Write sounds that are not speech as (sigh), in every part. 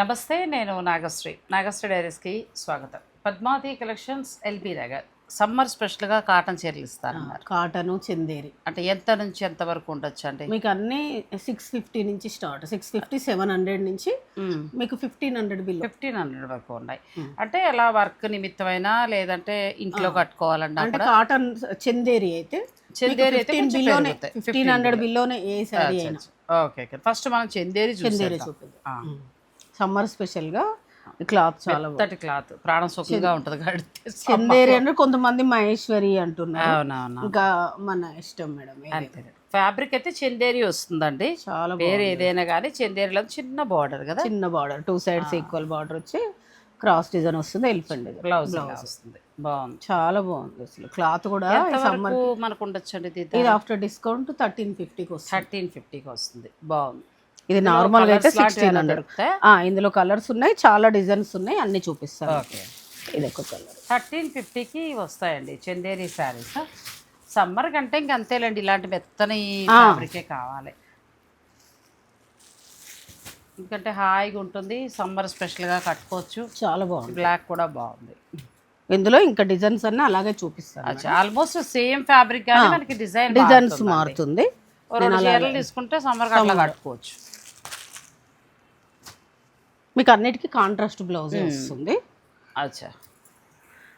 నమస్తే నేను నాగశ్రీ. నాగశ్రీ డైరీస్కి స్వాగతం. Padmavathi collections LB Nagar. Summer స్పెషల్గా కాటన్ చీరలు ఇస్తారన్నారు. కాటను చందేరి. అంటే ఎంత నుంచి ఎంత వరకు ఉండొచ్చు అండి? మీకు అన్నీ సిక్స్ ఫిఫ్టీ నుంచి start six fifty seven hundred నుంచి మీకు fifteen hundred bill fifteen hundred వరకు ఉన్నాయి. అంటే ఎలా వర్క్ నిమిత్తమైనా లేదంటే ఇంట్లో కట్టుకోవాలన్నా అంటే కాటన్ చందేరి అయితే చందేరి అయితే ఫిఫ్టీన్ హండ్రెడ్ బిలోనే ఏ అయినా. Okay okay. ఫస్ట్ మనం చందేరి చందేరి చూపిద్దాం. సమ్మర్ స్పెషల్గా క్లాత్ చాలా క్లాత్. ప్రాణం సుఖంగా ఉంటుంది చందేరి అంటే కొంతమంది మహేశ్వరి అంటున్నారు. అవునవును ఇంకా మన ఇష్టం మేడం. అంతే. ఫ్యాబ్రిక్ అయితే చందేరి వస్తుందండి. చాలా బాగుంది. ఏదైనా కానీ చందేరిలో చిన్న బార్డర్ కదా? చిన్న border. Two sides equal border వచ్చి క్రాస్ డిజైన్ వస్తుంది ఎలిఫెంట్ బ్లౌజ్ వస్తుంది. బాగుంది. చాలా బాగుంది అసలు. క్లాత్ కూడా సమ్మర్ మనకు ఉండొచ్చు అండి ఇది ఆఫ్టర్ డిస్కౌంట్ థర్టీన్ ఫిఫ్టీకి వస్తుంది. థర్టీన్ ఫిఫ్టీకి వస్తుంది. బాగుంది. ఇది నార్మల్గా అయితే సిక్స్టీన్ హండ్రెడ్? ఇందులో కలర్స్ ఉన్నాయి చాలా డిజైన్స్ ఉన్నాయి అన్ని చూపిస్తాను. ఓకే. ఇది ఒక కలర్ థర్టీన్ ఫిఫ్టీకి వస్తాయండి చందేరి శారీస్. సమ్మర్ కంటే ఇంక అంతేలేండి ఇలాంటి మెత్తని ఫ్యాబ్రికే కావాలి. ఎందుకంటే హాయిగా ఉంటుంది సమ్మర్ స్పెషల్గా కట్టుకోవచ్చు. చాలా బాగుంది. బ్లాక్ కూడా బాగుంది. ఇందులో ఇంకా డిజైన్స్ అన్ని అలాగే చూపిస్తాను ఆల్మోస్ట్ సేమ్ ఫ్యాబ్రిక్ కానీ మనకి డిజైన్ డిజైన్స్ మారుతుంది. రెండు చీరలు తీసుకుంటే సమ్మర్. కట్టుకోవచ్చు. మీకు అన్నిటికీ కాంట్రాస్ట్ బ్లౌజ్ వస్తుంది. అచ్చా.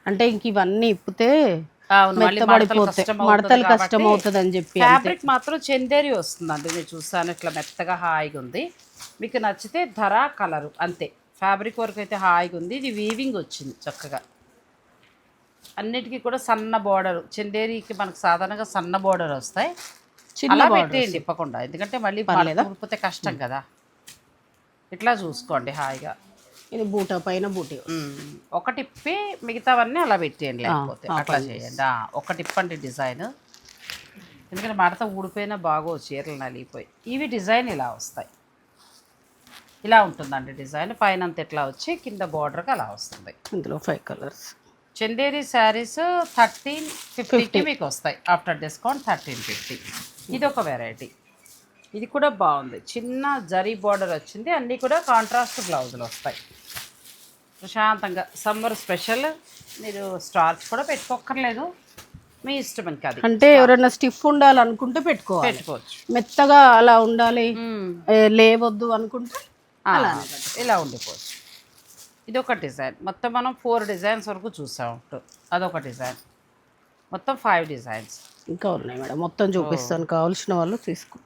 అంటే ఇంక ఇవన్నీ ఇప్పితే మడతలు కష్టం అవుతుంది అని చెప్పి ఫ్యాబ్రిక్ మాత్రం చందేరి వస్తుందండి నేను చూసాను ఇట్లా మెత్తగా హాయిగా ఉంది. మీకు నచ్చితే ధర కలరు అంతే. ఫ్యాబ్రిక్ వరకు అయితే హాయిగా ఉంది ఇది వీవింగ్ వచ్చింది చక్కగా. అన్నిటికీ కూడా సన్న బోర్డర్ చందేరికి మనకు సాధారణంగా సన్న బోర్డర్ వస్తాయి. చిన్న అలా పెట్టేయండి ఇప్పకుండా ఎందుకంటే మళ్ళీ పర్లేదా? కష్టం కదా. ఇట్లా చూసుకోండి హాయిగా. ఇది బూటా పైన బూటీ. ఉమ్, ఒకటి ఇప్పి మిగతావన్నీ అలా పెట్టేయండి లేకపోతే. అట్లా చేయండి. ఆ, ఒకటి ఇప్పండి డిజైన్. ఎందుకంటే మడత ఊడిపోయినా బాగో చీరలు నలిగిపోయి. ఇవి డిజైన్ ఇలా వస్తాయి. ఇలా ఉంటుందండి డిజైన్. పైన అంత ఇట్లా వచ్చి కింద బార్డర్కి అలా వస్తుంది. ఇందులో five colours Chanderi sarees thirteen ఫిఫ్టీకి మీకు వస్తాయి. ఆఫ్టర్ డిస్కౌంట్ థర్టీన్ ఫిఫ్టీ ఇది ఒక వెరైటీ ఇది కూడా బాగుంది. చిన్న జరీ బార్డర్ వచ్చింది. అన్నీ కూడా కాంట్రాస్ట్ బ్లౌజులు వస్తాయి. ప్రశాంతంగా సమ్మర్ స్పెషల్. మీరు స్టార్చ్ కూడా పెట్టుకోక్కర్లేదు. మీ ఇష్టం ఇంకా అది. అంటే ఎవరైనా స్టిఫ్ ఉండాలనుకుంటే పెట్టుకోవాలి. పెట్టుకోవచ్చు. మెత్తగా అలా ఉండాలి. లేవద్దు అనుకుంటే ఆ, ఇలా ఉండిపోవచ్చు. ఇది ఒక డిజైన్. మొత్తం మనం ఫోర్ డిజైన్స్ వరకు చూసాం. అదొక డిజైన్. మొత్తం ఫైవ్ డిజైన్స్. ఇంకా ఉన్నాయి మేడం. మొత్తం చూపిస్తాను. కావాల్సిన వాళ్ళు తీసుకో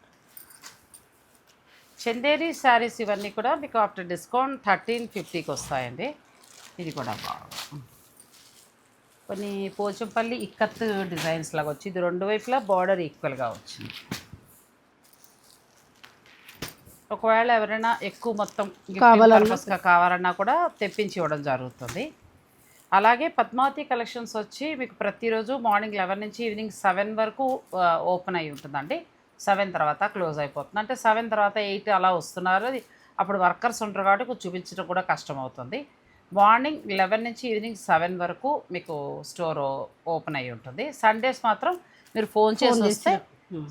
చందేరి శారీస్ ఇవన్నీ కూడా మీకు ఆఫ్టర్ డిస్కౌంట్ థర్టీన్ ఫిఫ్టీకి వస్తాయండి. ఇది కూడా బాగుంది కొన్ని పోచంపల్లి ఇక్కత్ డిజైన్స్ లాగా వచ్చి ఇది రెండు వైపులా బార్డర్ ఈక్వల్గా వచ్చింది. ఒకవేళ ఎవరైనా ఎక్కువ మొత్తం పర్పస్గా కావాలన్నా కూడా తెప్పించి ఇవ్వడం జరుగుతుంది. అలాగే పద్మావతి కలెక్షన్స్ వచ్చి మీకు ప్రతిరోజు మార్నింగ్ లెవెన్ నుంచి ఈవినింగ్ సెవెన్ వరకు ఓపెన్ అయి ఉంటుందండి. సెవెన్ తర్వాత క్లోజ్ అయిపోతుంది. అంటే సెవెన్ తర్వాత ఎయిట్ అలా వస్తున్నారు. అప్పుడు వర్కర్స్ ఉంటారు కాబట్టి కొంచెం చూపించడం కూడా కష్టం అవుతుంది మార్నింగ్ లెవెన్ నుంచి ఈవినింగ్ సెవెన్ వరకు మీకు స్టోర్ ఓపెన్ అయి ఉంటుంది. సండేస్ మాత్రం మీరు ఫోన్ చేసి వస్తే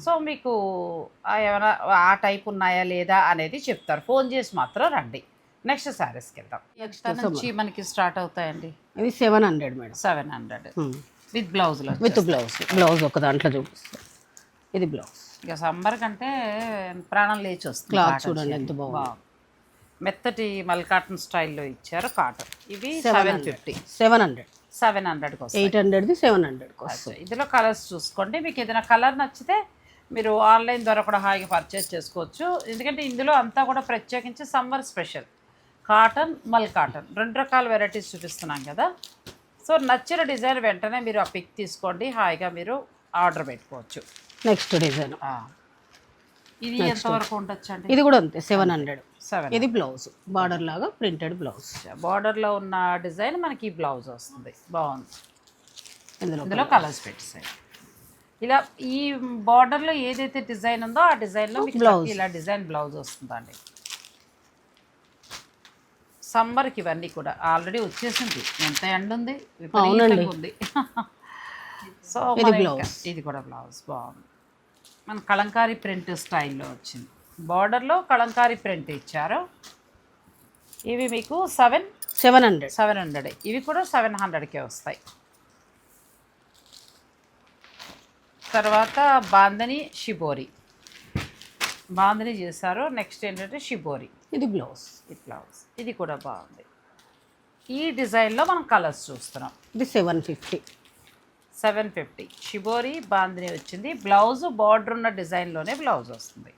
సో మీకు ఏమైనా ఆ టైప్ ఉన్నాయా లేదా అనేది చెప్తారు. ఫోన్ చేసి మాత్రం రండి. నెక్స్ట్ శారీస్కి వెళ్దాం. నెక్స్ట్ నుంచి మనకి స్టార్ట్ అవుతాయండి? ఇది seven hundred madam. Seven hundred. With బ్లౌజ్లో విత్ బ్లౌజ్. బ్లౌజ్ ఒక దాంట్లో చూపిస్తాను ఇది బ్లౌజ్. ఇక సమ్మర్ కంటే ప్రాణం లేచి వస్తుంది cotton చూడండి. ఎంత బాగుంది. మెత్తటి మల్ కాటన్ స్టైల్లో ఇచ్చారు కాటన్. ఇవి seven fifty seven hundred. Seven హండ్రెడ్కి వస్తాయి. ఎయిట్ హండ్రెడ్ది సెవెన్ హండ్రెడ్కి వస్తుంది అచ్చా, ఇందులో కలర్స్ చూసుకోండి. మీకు ఏదైనా కలర్ నచ్చితే మీరు ఆన్లైన్ ద్వారా కూడా హాయిగా పర్చేస్ చేసుకోవచ్చు. ఎందుకంటే ఇందులో అంతా కూడా ప్రత్యేకించి సమ్మర్ స్పెషల్ కాటన్ మల్ కాటన్. రెండు రకాల వెరైటీస్ చూపిస్తున్నాం కదా. సో నచ్చిన డిజైన్ వెంటనే మీరు ఆ పిక్ తీసుకోండి. హాయిగా మీరు ఆర్డర్ పెట్టుకోవచ్చు. Next design. ఇది ఎంతవరకు ఉండొచ్చు ఇది కూడా అంతే సెవెన్ హండ్రెడ్ సెవెన్ ఇది బ్లౌజ్ బార్డర్ లాగా ప్రింటెడ్ బ్లౌజ్ బార్డర్లో ఉన్న డిజైన్ మనకి ఈ బ్లౌజ్ వస్తుంది. బాగుంది. ఇందులో ఇందులో కలర్స్ పెట్టేసాయి ఇలా ఈ బార్డర్లో ఏదైతే డిజైన్ ఉందో ఆ డిజైన్లో మీకు Blouse. ఇలా డిజైన్ బ్లౌజ్ వస్తుందండి. సమ్మర్కి ఇవన్నీ కూడా ఆల్రెడీ వచ్చేసింది. ఎంత ఎండ ఉంది? ఉంది. (laughs) సో. ఇది కూడా బ్లౌజ్ బాగుంది. మన కలంకారీ ప్రింట్ స్టైల్లో వచ్చింది. బార్డర్లో కలంకారీ ప్రింట్ ఇచ్చారు. ఇవి మీకు seven seven hundred. Seven hundred. ఇవి కూడా సెవెన్ హండ్రెడ్కే వస్తాయి. తర్వాత బాందని షిబోరి. బాందని చేశారు. నెక్స్ట్ ఏంటంటే షిబోరి. ఇది బ్లౌజ్. ఈ బ్లౌజ్. ఇది కూడా బాగుంది. ఈ డిజైన్లో మనం కలర్స్ చూస్తున్నాం. ఇది seven fifty. Seven fifty. Shibori bandhani వచ్చింది. బ్లౌజ్ బార్డర్ ఉన్న డిజైన్లోనే బ్లౌజ్ వస్తుంది.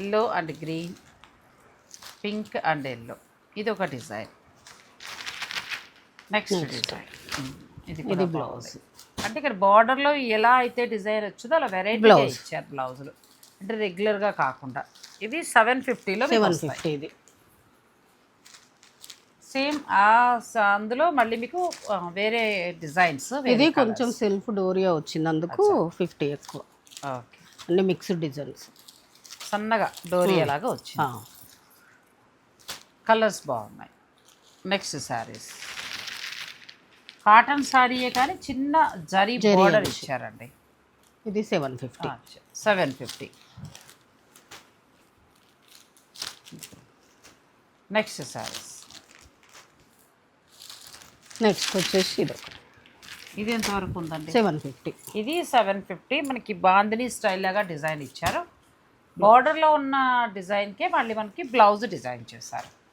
Yellow and green pink and yellow. ఇది ఒక డిజైన్. Next design. ఇది కూడా బ్లౌజ్. అంటే ఇక్కడ బార్డర్లో ఎలా అయితే డిజైన్ వచ్చిందో అలా వెరైటీగా ఇచ్చారు బ్లౌజులు. అంటే రెగ్యులర్గా కాకుండా. ఇది సెవెన్ ఫిఫ్టీలో సెవెన్ ఫిఫ్టీ ఇది. సేమ్ ఆ అందులో మళ్ళీ మీకు వేరే డిజైన్స్ ఇది కొంచెం సెల్ఫ్ డోరియా వచ్చింది అందుకు ఫిఫ్టీ ఎక్కువ. ఓకే. అన్ని మిక్స్డ్ డిజైన్స్. సన్నగా డోరియా లాగా వచ్చింది. కలర్స్ బాగున్నాయి. నెక్స్ట్ శారీస్ కాటన్ శారీయే కానీ చిన్న జరీ బోర్డర్ ఇచ్చారండి. ఇది seven fifty seven fifty next sarees next వచ్చేసి ఇది. ఇది ఎంతవరకు ఉందండి? Seven fifty. ఇది సెవెన్ ఫిఫ్టీ. మనకి బాందిని స్టైల్ లాగా డిజైన్ ఇచ్చారు. బార్డర్లో ఉన్న డిజైన్కే మళ్ళీ మనకి బ్లౌజ్ డిజైన్ చేశారు.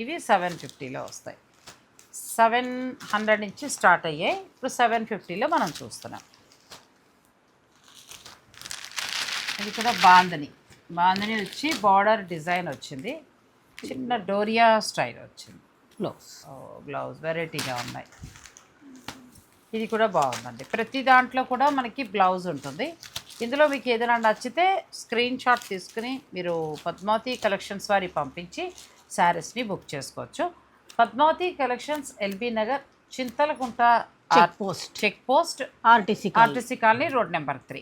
ఇవి సెవెన్ ఫిఫ్టీలో వస్తాయి. సెవెన్ హండ్రెడ్ నుంచి స్టార్ట్ అయ్యాయి. ఇప్పుడు సెవెన్ ఫిఫ్టీలో మనం చూస్తున్నాం. ఇది కూడా బాందని. బాందని వచ్చి బార్డర్ డిజైన్ వచ్చింది. చిన్న డోరియా స్టైల్ వచ్చింది. బ్లౌజ్ బ్లౌజ్ వెరైటీగా ఉన్నాయి. ఇది కూడా బాగుందండి. ప్రతి దాంట్లో కూడా మనకి బ్లౌజ్ ఉంటుంది. ఇందులో మీకు ఏదైనా నచ్చితే స్క్రీన్ షాట్ తీసుకుని మీరు పద్మావతి కలెక్షన్స్ వారి పంపించి శారీస్ని బుక్ చేసుకోవచ్చు. Padmavati collections LB Nagar Chintalakunta check post check post RTC RTC colony road number three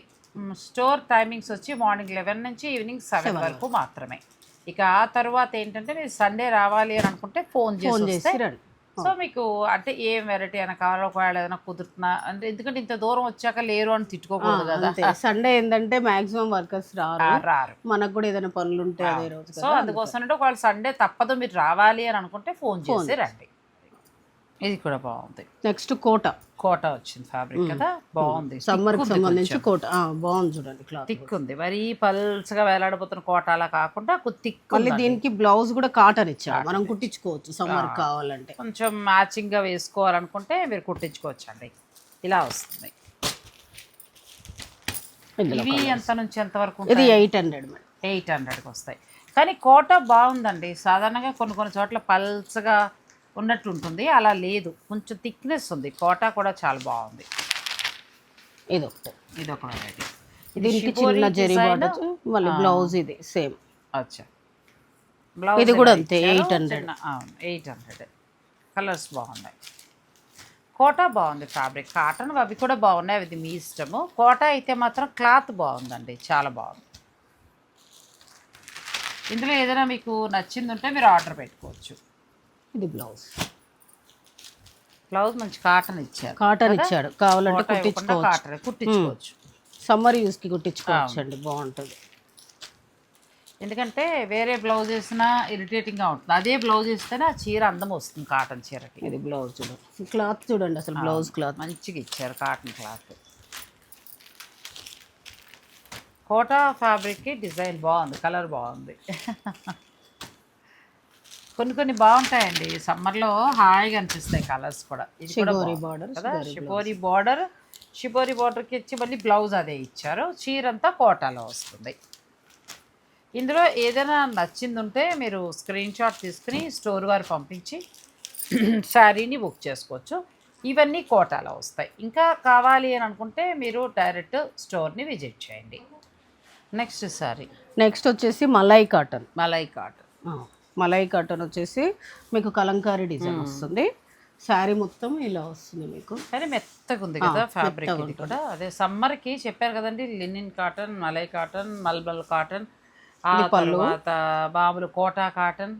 store timings వచ్చి మార్నింగ్ లెవెన్ నుంచి ఈవినింగ్ సెవెన్ వరకు మాత్రమే. ఇక ఆ తర్వాత ఏంటంటే మీరు సండే రావాలి అని అనుకుంటే ఫోన్ ఫోన్ చేసి రండి. సో మీకు అంటే ఏం వెరైటీ అయినా కావాలో? ఒకవేళ ఏదైనా కుదురుతున్నా అంటే ఎందుకంటే ఇంత దూరం వచ్చాక లేరు అని తిట్టుకోకూడదు కదా. అంతే. సండే ఏంటంటే మాక్సిమం వర్కర్స్ రారు. ఆ, రారు. మనకు కూడా ఏదైనా పనులు ఉంటే అదే రోజు సో అందుకోసం అంటే ఒకవేళ సండే తప్పదు మీరు రావాలి అని అనుకుంటే ఫోన్ చేసి. రండి. ఇది కూడా బాగుంది. నెక్స్ట్ కోట. కోట వచ్చింది ఫ్యాబ్రిక్ కదా? బాగుంది. సమ్మర్ సంబంధించి కోట. బాగుంది చూడండి క్లాత్ థిక్ ఉంది. మరీ పల్చగా వేలాడిపోతున్న కోట అలా కాకుండా థిక్ మళ్ళీ దీనికి బ్లౌజ్ కూడా కాటన్ ఇచ్చాడు మనం కుట్టించుకోవచ్చు సమ్మర్ కావాలంటే. కొంచెం మ్యాచింగ్గా వేసుకోవాలనుకుంటే మీరు కుట్టించుకోవచ్చు అండి ఇలా వస్తుంది. ఇవి ఎంత నుంచి ఎంత వరకు ఇది ఎయిట్ హండ్రెడ్ ఎయిట్ హండ్రెడ్కి వస్తాయి. కానీ కోట బాగుందండి. సాధారణంగా కొన్ని కొన్ని చోట్ల పల్చగా ఉన్నట్టు ఉంటుంది అలా లేదు. కొంచెం థిక్నెస్ ఉంది. కోట కూడా చాలా బాగుంది. ఇది. ఒకటి ఇది ఒక వెరైటీ దీనికి చిన్న జెరీ బార్డర్ మళ్ళీ బ్లౌజ్ ఇది సేమ్ అచ్చా. బ్లౌజ్ ఇది కూడా అంతే, 800. ఎయిట్ హండ్రెడ్ కలర్స్ బాగున్నాయి. కోట బాగుంది ఫ్యాబ్రిక్ కాటన్ అవి కూడా బాగున్నాయి. అది మీ ఇష్టము. కోట అయితే మాత్రం క్లాత్ బాగుందండి. చాలా బాగుంది. ఇందులో ఏదైనా మీకు నచ్చింది ఉంటే మీరు ఆర్డర్ పెట్టుకోవచ్చు. ఇది బ్లౌజ్. బ్లౌజ్ మంచి కాటన్ ఇచ్చారు. కాటన్ ఇచ్చాడు. కావాలంటే కుట్టించుకోవచ్చు. కుట్టించుకోవచ్చు. సమ్మర్ యూస్కి కుట్టించుకోవచ్చు అండి బాగుంటుంది. ఎందుకంటే వేరే బ్లౌజ్ వేసినా ఇరిటేటింగ్గా ఉంటుంది. అదే బ్లౌజ్ వేస్తేనే ఆ చీర అందం వస్తుంది కాటన్ చీరకి. ఇది బ్లౌజ్ చూడండి క్లాత్ చూడండి అసలు బ్లౌజ్ క్లాత్. మంచిగా ఇచ్చారు కాటన్ క్లాత్. కోటా ఫ్యాబ్రిక్కి డిజైన్ బాగుంది కలర్ బాగుంది. (laughs) కొన్ని కొన్ని బాగుంటాయండి. సమ్మర్లో హాయిగా అనిపిస్తాయి కలర్స్ కూడా. ఇది కూడా షిబోరి బాగుంది బార్డర్ కదా? షిపోరి బార్డర్. షిపోరి బార్డర్కి ఇచ్చి మళ్ళీ బ్లౌజ్ అదే ఇచ్చారు. చీర అంతా కోటాలో వస్తుంది. ఇందులో ఏదైనా నచ్చింది ఉంటే మీరు స్క్రీన్ షాట్ తీసుకుని స్టోర్ వారు పంపించి శారీని బుక్ చేసుకోవచ్చు. ఇవన్నీ కోటాలో వస్తాయి. ఇంకా కావాలి అని అనుకుంటే మీరు డైరెక్ట్ స్టోర్ని విజిట్ చేయండి. Next saree. నెక్స్ట్ వచ్చేసి malai cotton. Malai cotton. Malai cotton వచ్చేసి మీకు కలంకారీ డిజైన్ వస్తుంది. శారీ మొత్తం ఇలా వస్తుంది మీకు. కానీ మెత్తగా ఉంది కదా ఫ్యాబ్రిక్ కూడా. అదే సమ్మర్కి చెప్పారు కదండి లినిన్ కాటన్ మలై కాటన్ మల్బల్ కాటన్ ఆ తర్వాత మామూలు కోటా కాటన్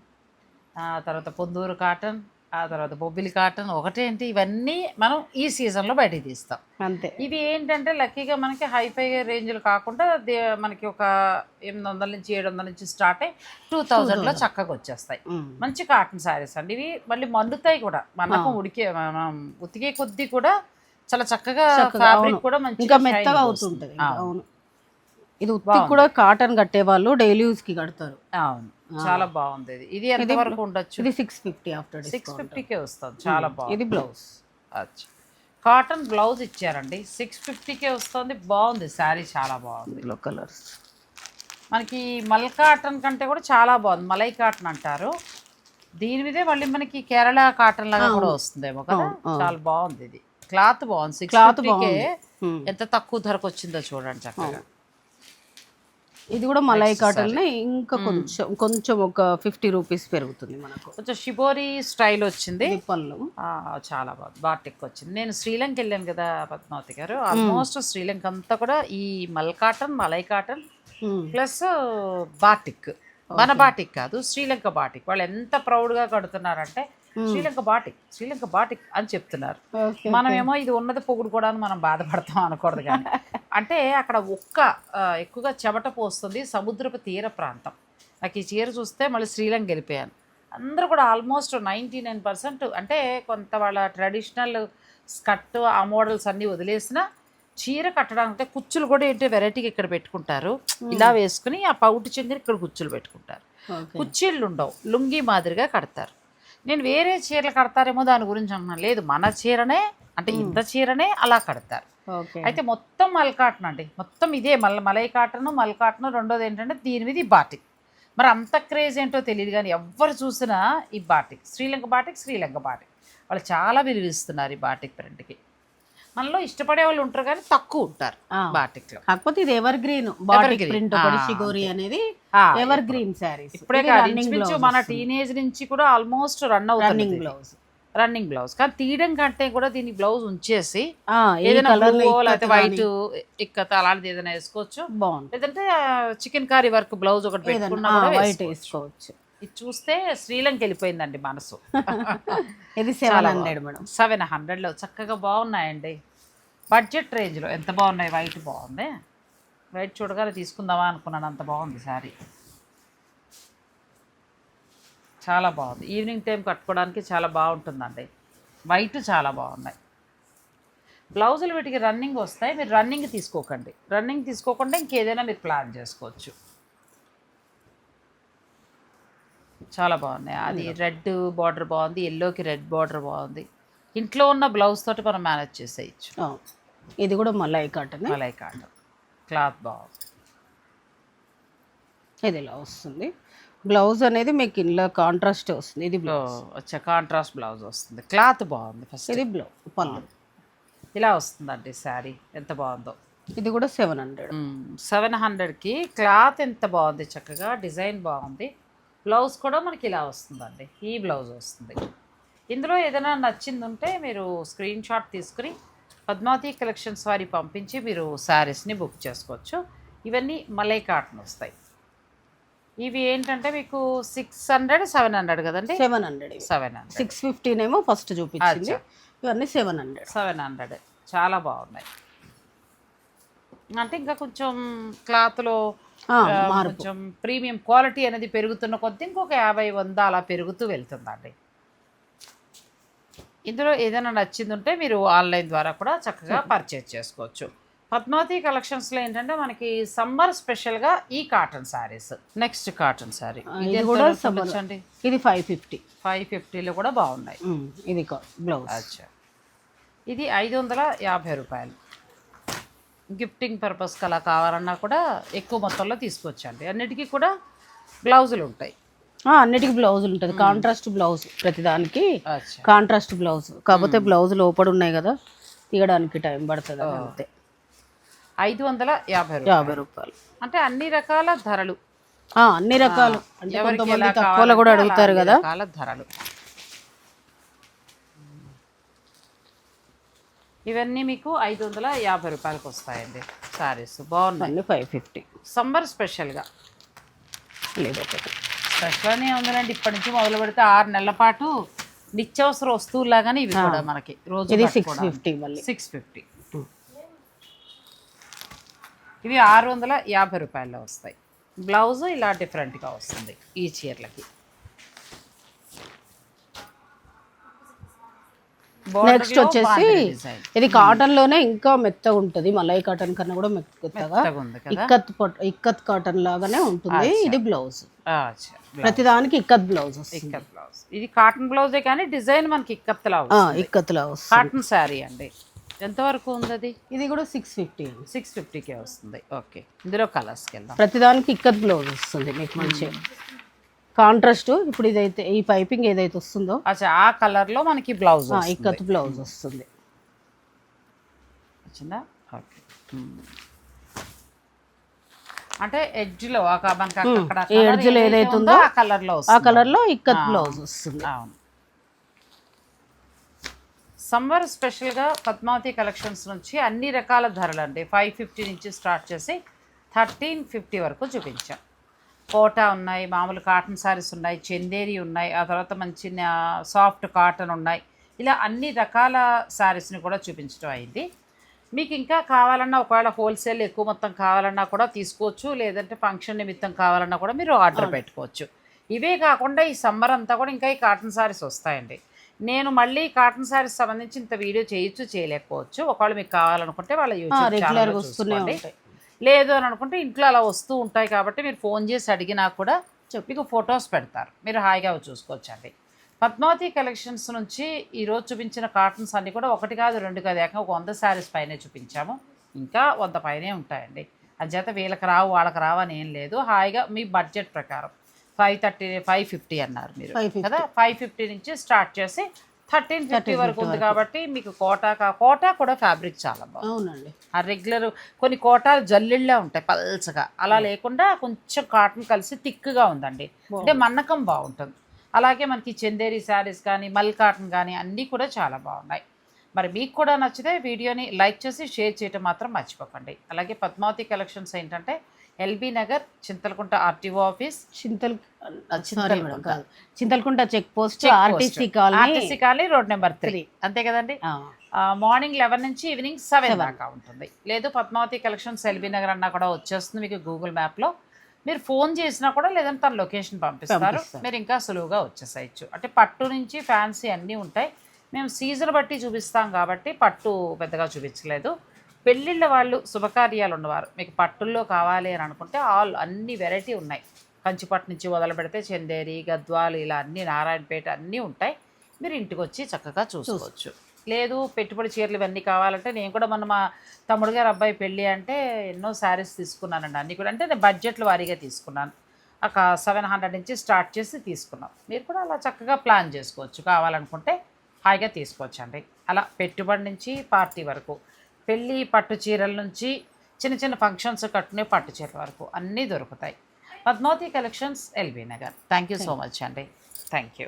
ఆ తర్వాత పొందూరు కాటన్ ఆ తర్వాత బొబ్బిలి కాటన్ ఒకటేంటి? ఇవన్నీ మనం ఈ సీజన్లో బయటికి తీస్తాం. అంతే. ఇవి ఏంటంటే లక్కీగా మనకి హైఫై రేంజ్లు కాకుండా మనకి ఒక ఎనిమిది వందల నుంచి ఏడు వందల నుంచి స్టార్ట్ అయ్యి టూ థౌజండ్లో చక్కగా వచ్చేస్తాయి. మంచి కాటన్ శారీస్ అండి. ఇవి మళ్ళీ మన్నుతాయి కూడా. మనకు ఉడికే మనం ఉతికే కొద్దీ కూడా చాలా చక్కగా ఫ్యాబ్రిక్. కూడా మంచి ఇంకా మెత్తగా అవుతుంటది. అవును. ఇది ఉత్తి కూడా కాటన్ కట్టే వాళ్ళు డైలీ యూస్కి కడతారు. అవును. చాలా బాగుంది ఇది. ఇది ఎంత వరకు ఉండొచ్చు? ఇది సిక్స్ ఫిఫ్టీ ఆఫ్టర్ సిక్స్ ఫిఫ్టీకే వస్తుంది. చాలా బాగుంది. ఇది బ్లౌజ్ అచ్చా. కాటన్ బ్లౌజ్ ఇచ్చారండి. సిక్స్ ఫిఫ్టీకే వస్తుంది. బాగుంది. శారీ చాలా బాగుంది. ఇందులో కలర్స్ మనకి మల్ కాటన్ కంటే కూడా చాలా బాగుంది. మలై కాటన్ అంటారు. దీని మీదే మళ్ళీ మనకి కేరళ కాటన్ లాగా కూడా వస్తుందేమో కదా? చాలా బాగుంది ఇది. క్లాత్ బాగుంది. ఫిఫ్టీకే Hmm. ఎంత తక్కువ ధరకు వచ్చిందో చూడండి చక్కగా. ఇది కూడా మలై కాటన్ ఇంకా కొంచెం కొంచెం ఒక ఫిఫ్టీ రూపీస్ పెరుగుతుంది మనకు. కొంచెం షిబోరి స్టైల్ వచ్చింది. పళ్ళు చాలా బాగుంది బాటిక్ వచ్చింది. నేను శ్రీలంక వెళ్ళాను కదా పద్మావతి గారు. ఆల్మోస్ట్ శ్రీలంక అంతా కూడా ఈ మల్ cotton malai cotton. Plus batik మన బాటిక్ కాదు శ్రీలంక బాటిక్ వాళ్ళు ఎంత ప్రౌడ్గా కడుతున్నారంటే శ్రీలంక బాటిక్ శ్రీలంక బాటిక్ అని చెప్తున్నారు. మనమేమో ఇది ఉన్నది పొగుడుకోవడానికి మనం బాధపడతాం అనకూడదు కానీ. (laughs) అంటే అక్కడ ఒక్క ఎక్కువగా చెమట పోస్తుంది సముద్రపు తీర ప్రాంతం. నాకు ఈ చీర చూస్తే మళ్ళీ శ్రీలంక వెళ్ళిపోయాను. అందరూ కూడా ఆల్మోస్ట్ నైంటీ నైన్ పర్సెంట్ అంటే కొంత వాళ్ళ ట్రెడిషనల్ స్కర్ట్ ఆ మోడల్స్ అన్నీ వదిలేసిన చీర కట్టడానికి అంటే కుచ్చులు కూడా ఏంటి వెరైటీగా ఇక్కడ పెట్టుకుంటారు. ఇలా వేసుకుని ఆ పౌటి చెందిన ఇక్కడ కుచ్చులు పెట్టుకుంటారు. ఓకే. కుర్చీళ్ళు ఉండవు లుంగీ మాదిరిగా కడతారు. నేను వేరే చీరలు కడతారేమో దాని గురించి అంటున్నాను లేదు మన చీరనే అంటే ఇంత చీరనే అలా కడతారు. ఓకే. అయితే మొత్తం మల్ కాటన్ అండి. మొత్తం ఇదే మల్ మలై కాటన్ మల్ కాటన్ రెండోది ఏంటంటే దీని మీద ఈ బాటిక్. మరి అంత క్రేజ్ ఏంటో తెలియదు కానీ ఎవ్వరు చూసినా ఈ batik. Sri Lanka batik Sri Lanka batik. వాళ్ళు చాలా విలువిస్తున్నారు ఈ బాటిక్ ప్రింట్కి. మనలో ఇష్టపడే వాళ్ళు ఉంటారు కానీ తక్కువ ఉంటారు ఆ. బాటిక్లో కాకపోతే ఇది ఎవర్ గ్రీన్ బాటిక్. ప్రింట్ షిగోరి అనేది ఎవర్ గ్రీన్ శారీస్ ఇప్పుడే కాదు మన టీనేజ్ నుంచి కూడా ఆల్మోస్ట్ రన్ అవుతుంది రన్నింగ్ బ్లౌజ్ రన్నింగ్ బ్లౌజ్ కానీ తీయడం కంటే కూడా దీని బ్లౌజ్ ఉంచేసి ఏదైనా లేకపోతే వైట్ ఇక్కత అలాంటిది ఏదైనా వేసుకోవచ్చు. బాగుంది లేదంటే చికెన్ కర్రీ వర్క్ బ్లౌజ్ ఒకటి పెట్టుకున్నా వైట్ వేసుకోవచ్చు. ఇది చూస్తే శ్రీలంక వెళ్ళిపోయిందండి మనసు. ఇది సెవెన్ హండ్రెడ్ మేడం. సెవెన్ హండ్రెడ్లో చక్కగా బాగున్నాయండి. బడ్జెట్ రేంజ్లో ఎంత బాగున్నాయి? వైట్ బాగుంది. వైట్ చూడగానే తీసుకుందామా అనుకున్నాను. అంత బాగుంది శారీ. చాలా బాగుంది. ఈవినింగ్ టైం కట్టుకోవడానికి చాలా బాగుంటుందండి. వైట్ చాలా బాగున్నాయి. బ్లౌజులు వీటికి రన్నింగ్ వస్తాయి. మీరు రన్నింగ్ తీసుకోకండి. రన్నింగ్ తీసుకోకుండా ఇంకేదైనా మీరు ప్లాన్ చేసుకోవచ్చు. చాలా బాగున్నాయి. అది రెడ్ బార్డర్ బాగుంది ఎల్లోకి రెడ్ బార్డర్ బాగుంది. ఇంట్లో ఉన్న బ్లౌజ్ తోటి మనం మేనేజ్ చేసేయచ్చు. ఇది కూడా malai cotton. Malai cotton. Cloth బాగుంది. ఇది ఇలా వస్తుంది. బ్లౌజ్ అనేది మీకు ఇంట్లో కాంట్రాస్ట్ వస్తుంది. ఇది సో బ్లౌజ్. వచ్చే కాంట్రాస్ట్ బ్లౌజ్ వస్తుంది. క్లాత్ బాగుంది ఫస్ట్. ఇది బ్లౌజ్ పళ్ళు ఇలా వస్తుందండి శారీ. ఎంత బాగుందో. ఇది కూడా సెవెన్ హండ్రెడ్. సెవెన్ హండ్రెడ్కి క్లాత్ ఎంత బాగుంది చక్కగా డిజైన్ బాగుంది. బ్లౌజ్ కూడా మనకి ఇలా వస్తుందండి. ఈ బ్లౌజ్ వస్తుంది. ఇందులో ఏదైనా నచ్చింది ఉంటే మీరు స్క్రీన్ షాట్ తీసుకుని పద్మావతి కలెక్షన్స్ వారి పంపించి మీరు శారీస్ని బుక్ చేసుకోవచ్చు. ఇవన్నీ మలై కాటన్ వస్తాయి. ఇవి ఏంటంటే మీకు సిక్స్ హండ్రెడ్ సెవెన్ హండ్రెడ్ కదండి? Seven hundred seven hundred. Six fifteen ఏమో ఫస్ట్ చూపించింది. ఇవన్నీ సెవెన్ హండ్రెడ్. Seven hundred. చాలా బాగున్నాయి. అంటే ఇంకా కొంచెం క్లాత్లో కొంచెం ప్రీమియం క్వాలిటీ అనేది పెరుగుతున్న కొద్దీ ఇంకొక యాభై వంద అలా పెరుగుతూ వెళ్తుందండి. ఇందులో ఏదైనా నచ్చింది ఉంటే మీరు ఆన్లైన్ ద్వారా కూడా చక్కగా పర్చేజ్ చేసుకోవచ్చు. పద్మావతి కలెక్షన్స్లో ఏంటంటే మనకి సమ్మర్ స్పెషల్గా ఈ cotton sarees next cotton saree. ఇది కూడా అండి ఇది ఫైవ్ ఫిఫ్టీ. ఫైవ్ ఫిఫ్టీలో కూడా బాగున్నాయి. ఇది బ్లౌజ్. అచ్చా. ఇది ఐదు వందల యాభై రూపాయలు. గిఫ్టింగ్ పర్పస్కి అలా కావాలన్నా కూడా ఎక్కువ మొత్తంలో తీసుకొచ్చండి. అన్నిటికీ కూడా బ్లౌజులు ఉంటాయి. అన్నిటికీ బ్లౌజ్ ఉంటుంది. కాంట్రాస్ట్ బ్లౌజ్ ప్రతిదానికి కాంట్రాస్ట్ బ్లౌజ్. కాకపోతే బ్లౌజ్ లోపల ఉన్నాయి కదా తీయడానికి టైం పడుతుంది అంతే. ఐదు వందల యాభై రూపాయలు. యాభై రూపాయలు. అంటే అన్ని రకాల ధరలు. అన్ని రకాలు. అంటే కొంతమంది తక్కువలో కూడా అడుగుతారు కదా. రకాల ధరలు. ఇవన్నీ మీకు ఐదు వందల యాభై రూపాయలకు వస్తాయండి సారీస్ బాగున్నాయి. Five fifty. సమ్మర్ స్పెషల్గా. లేదు ఒకటి. స్పెషల్ అనే ఉందండి ఇప్పటి నుంచి మొదలు పెడితే ఆరు నెలల పాటు నిత్యావసర వస్తువులాగానే ఇవి కూడా మనకి రోజు ఇది సిక్స్ ఫిఫ్టీ మళ్ళీ. సిక్స్ ఫిఫ్టీ ఇవి ఆరు వందల యాభై రూపాయల్లో వస్తాయి. బ్లౌజ్ ఇలా డిఫరెంట్గా వస్తుంది ఈ చీరలకి. నెక్స్ట్ వచ్చేసి ఇది కాటన్లోనే ఇంకా మెత్తగా ఉంటుంది. మలై కాటన్ కన్నా కూడా మెత్తగా. ఉంది ఇక్కత్ ఇక్కత్ కాటన్ లాగానే ఉంటుంది. ఇది బ్లౌజ్. ప్రతిదానికి ఇక్కత్ బ్లౌజ్ ఇక్కత్ బ్లౌజ్. ఇది కాటన్ బ్లౌజే కానీ డిజైన్ మనకి ఇక్కత్ లా వస్తుంది. కాటన్ శారీ అండి. ఎంతవరకు ఉంది అది ఇది కూడా సిక్స్ ఫిఫ్టీ సిక్స్ ఫిఫ్టీకే వస్తుంది. ఓకే. ఇందులో కలర్స్కి వెళ్దాం. ప్రతిదానికి ఇక్కత్ బ్లౌజ్ వస్తుంది మీకు మంచిగా. కాంట్రాస్ట్ ఇప్పుడు ఇదైతే ఈ పైపింగ్ ఏదైతే వస్తుందో. అచ్చా ఆ కలర్లో మనకి బ్లౌజ్ ఆ, ఇక్కత్ బ్లౌజ్ వస్తుంది. వచ్చిందా ఓకే. మ్మ్. అంటే ఈ colour edge లో ఏదైతే ఉందో ఆ కలర్లో ఆ వస్తుంది. కలర్లో ఇక్కత్ బ్లౌజ్ వస్తుంది. అవును. సమ్మర్ స్పెషల్గా పద్మావతి కలెక్షన్స్ నుంచి అన్ని రకాల ధరలు అండి ఫైవ్ ఫిఫ్టీ నుంచి స్టార్ట్ చేసి థర్టీన్ ఫిఫ్టీ వరకు చూపించాం. కోటా ఉన్నాయి మామూలు కాటన్ శారీస్ ఉన్నాయి చందేరి ఉన్నాయి ఆ తర్వాత మంచి సాఫ్ట్ కాటన్ ఉన్నాయి. ఇలా అన్ని రకాల శారీస్ని కూడా చూపించడం అయింది. మీకు ఇంకా కావాలన్నా ఒకవేళ హోల్సేల్ ఎక్కువ మొత్తం కావాలన్నా కూడా తీసుకోవచ్చు లేదంటే ఫంక్షన్ నిమిత్తం కావాలన్నా కూడా మీరు ఆర్డర్ పెట్టుకోవచ్చు. ఇవే కాకుండా ఈ సమ్మర్ అంతా కూడా ఇంకా ఈ కాటన్ శారీస్ వస్తాయండి. నేను మళ్ళీ కాటన్ శారీస్ సంబంధించి ఇంత వీడియో చేయొచ్చు చేయలేకపోవచ్చు. ఒకవేళ మీకు కావాలనుకుంటే వాళ్ళ యూట్యూబ్ రెగ్యులర్ లేదు అని అనుకుంటే ఇంట్లో అలా వస్తూ ఉంటాయి కాబట్టి మీరు ఫోన్ చేసి అడిగినా కూడా మీకు ఫొటోస్ పెడతారు. మీరు హాయిగా అవి చూసుకోవచ్చండి. పద్మావతి కలెక్షన్స్ నుంచి ఈరోజు చూపించిన కాటన్స్ అన్నీ కూడా ఒకటి కాదు రెండు కాదు. ఏకంగా ఒక వంద శారీస్ పైనే చూపించాము. ఇంకా వంద పైనే ఉంటాయండి. అంచేత వీళ్ళకి రావు వాళ్ళకి రావు అని ఏం లేదు. హాయిగా మీ బడ్జెట్ ప్రకారం. ఫైవ్ థర్టీ ఫైవ్ ఫిఫ్టీ అన్నారు మీరు 550. కదా? ఫైవ్ ఫిఫ్టీ నుంచి స్టార్ట్ చేసి థర్టీన్ ఫిఫ్టీ వరకు ఉంది కాబట్టి మీకు కోటా కా- కోటా కూడా ఫ్యాబ్రిక్ చాలా బాగుంది. అవునండి. ఆ రెగ్యులర్ కొన్ని కోటాలు జల్లిళ్ళే ఉంటాయి పల్చగా. అలా లేకుండా కొంచెం కాటన్ కలిసి థిక్గా ఉందండి. అంటే మన్నకం బాగుంటుంది. అలాగే మనకి చందేరి శారీస్ కానీ మల్ కాటన్ కానీ అన్నీ కూడా చాలా బాగున్నాయి. మరి మీకు కూడా నచ్చితే వీడియోని లైక్ చేసి షేర్ చేయటం మాత్రం మర్చిపోకండి. అలాగే పద్మావతి కలెక్షన్స్ ఏంటంటే LB Nagar Chintalakunta RTO office. Chintal Chintalakunta. Madam కాదు. Chintalakunta check post. RTC colony. RTC colony road number three. అంతే కదండి? మార్నింగ్ లెవెన్ నుంచి ఈవినింగ్ సెవెన్ దాకా ఉంటుంది. లేదు పద్మావతి కలెక్షన్స్ ఎల్బీ నగర్ అన్నా కూడా వచ్చేస్తుంది మీకు గూగుల్ మ్యాప్లో మీరు ఫోన్ చేసినా కూడా లేదంటే తన లొకేషన్ పంపిస్తారు. పంపిస్తారు. మీరు ఇంకా సులువుగా వచ్చేసేయచ్చు. అంటే పట్టు నుంచి ఫ్యాన్సీ అన్నీ ఉంటాయి. మేము సీజన్ బట్టి చూపిస్తాం కాబట్టి పట్టు పెద్దగా చూపించలేదు. పెళ్ళిళ్ళ వాళ్ళు శుభకార్యాలు ఉన్నవారు మీకు పట్టుల్లో కావాలి అని అనుకుంటే ఆల్ అన్ని వెరైటీ ఉన్నాయి. కంచిపట్టు నుంచి మొదలు పెడితే చందేరి గద్వాలు ఇలా అన్ని నారాయణపేట అన్నీ ఉంటాయి. మీరు ఇంటికి వచ్చి చక్కగా చూసుకోవచ్చు. లేదు పెట్టుబడి చీరలు ఇవన్నీ కావాలంటే నేను కూడా మొన్న మా తమ్ముడు గారు అబ్బాయి పెళ్ళి అంటే ఎన్నో శారీస్ తీసుకున్నానండి. అన్నీ కూడా అంటే నేను బడ్జెట్లు వారీగా తీసుకున్నాను. ఒక సెవెన్ హండ్రెడ్ నుంచి స్టార్ట్ చేసి తీసుకున్నాం. మీరు కూడా అలా చక్కగా ప్లాన్ చేసుకోవచ్చు. కావాలనుకుంటే హాయిగా తీసుకోవచ్చు అండి అలా పెట్టుబడి నుంచి పార్టీ వరకు పెళ్ళి పట్టు చీరల నుంచి చిన్న చిన్న ఫంక్షన్స్ కట్టుకునే పట్టు చీరల వరకు అన్నీ దొరుకుతాయి. Padmavati collections LB Nagar. Thank you so much అండి థ్యాంక్ యూ